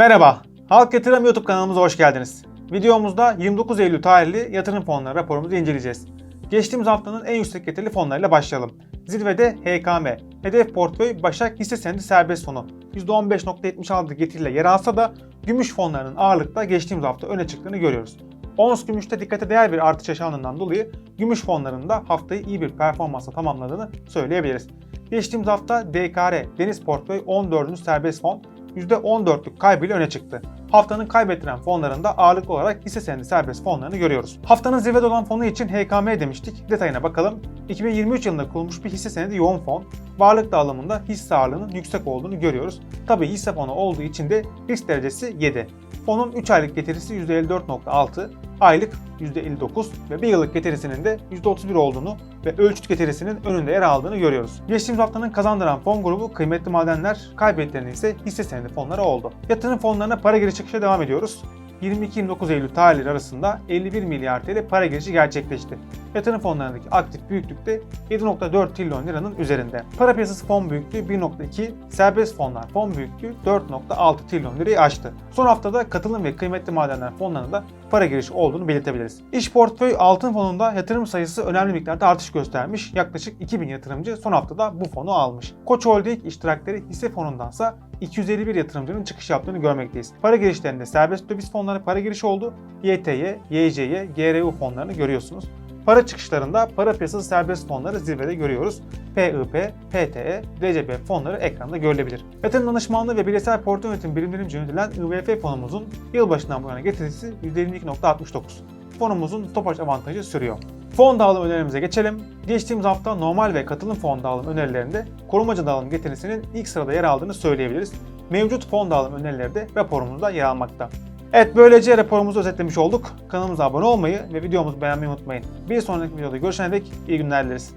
Merhaba, Halk Yatırım YouTube kanalımıza hoş geldiniz. Videomuzda 29 Eylül tarihli yatırım fonları raporumuzu inceleyeceğiz. Geçtiğimiz haftanın en yüksek getirili fonlarıyla başlayalım. Zirvede HKM, hedef portföy Başak hisse senedi serbest fonu. %15.76 getiriyle yer alsa da gümüş fonlarının ağırlıkta geçtiğimiz hafta öne çıktığını görüyoruz. Ons gümüşte dikkate değer bir artış yaşandığından dolayı gümüş fonlarında haftayı iyi bir performansla tamamladığını söyleyebiliriz. Geçtiğimiz hafta DKR, Deniz Portföy 14. serbest fon %14'lük kaybıyla öne çıktı. Haftanın kaybettiren fonlarında ağırlıklı olarak hisse senedi serbest fonlarını görüyoruz. Haftanın zirvede olan fonu için HKM demiştik. Detayına bakalım. 2023 yılında kurulmuş bir hisse senedi yoğun fon. Varlık dağılımında hisse ağırlığının yüksek olduğunu görüyoruz. Tabi hisse fonu olduğu için de risk derecesi 7. Fonun 3 aylık getirisi %54.6, aylık %59 ve 1 yıllık getirisinin de %31 olduğunu ve ölçüt getirisinin önünde yer aldığını görüyoruz. Geçtiğimiz haftanın kazandıran fon grubu kıymetli madenler, kaybettiren ise hisse senedi fonları oldu. Yatırım fonlarına para giriş çıkışa devam ediyoruz. 22-29 Eylül tarihleri arasında 51 milyar TL para girişi gerçekleşti. Yatırım fonlarındaki aktif büyüklük de 7.4 trilyon liranın üzerinde. Para piyasası fon büyüklüğü 1.2, serbest fonlar fon büyüklüğü 4.6 trilyon lirayı aştı. Son haftada katılım ve kıymetli madenler fonlarında para girişi olduğunu belirtebiliriz. İş portföy altın fonunda yatırım sayısı önemli miktarda artış göstermiş. Yaklaşık 2000 yatırımcı son haftada bu fonu almış. Koç Holding iştirakleri hisse fonundansa 251 yatırımcının çıkış yaptığını görmekteyiz. Para girişlerinde serbest döviz fonları para girişi oldu. YTY, YCY, GRU fonlarını görüyorsunuz. Para çıkışlarında para piyasası serbest fonları zirvede görüyoruz. PIP, PTE, DCB fonları ekranda görülebilir. Yatırım danışmanlığı ve bireysel portföy yönetim birimlerince yönetilen IVF fonumuzun yılbaşından bu yana getirisi %22.69. Fonumuzun topaç avantajı sürüyor. Fon dağılım önerimize geçelim. Geçtiğimiz hafta normal ve katılım fon dağılım önerilerinde korumacı dağılım getirisinin ilk sırada yer aldığını söyleyebiliriz. Mevcut fon dağılım önerileri de raporumuzda yer almakta. Evet böylece raporumuzu özetlemiş olduk. Kanalımıza abone olmayı ve videomuzu beğenmeyi unutmayın. Bir sonraki videoda görüşene dek iyi günler dileriz.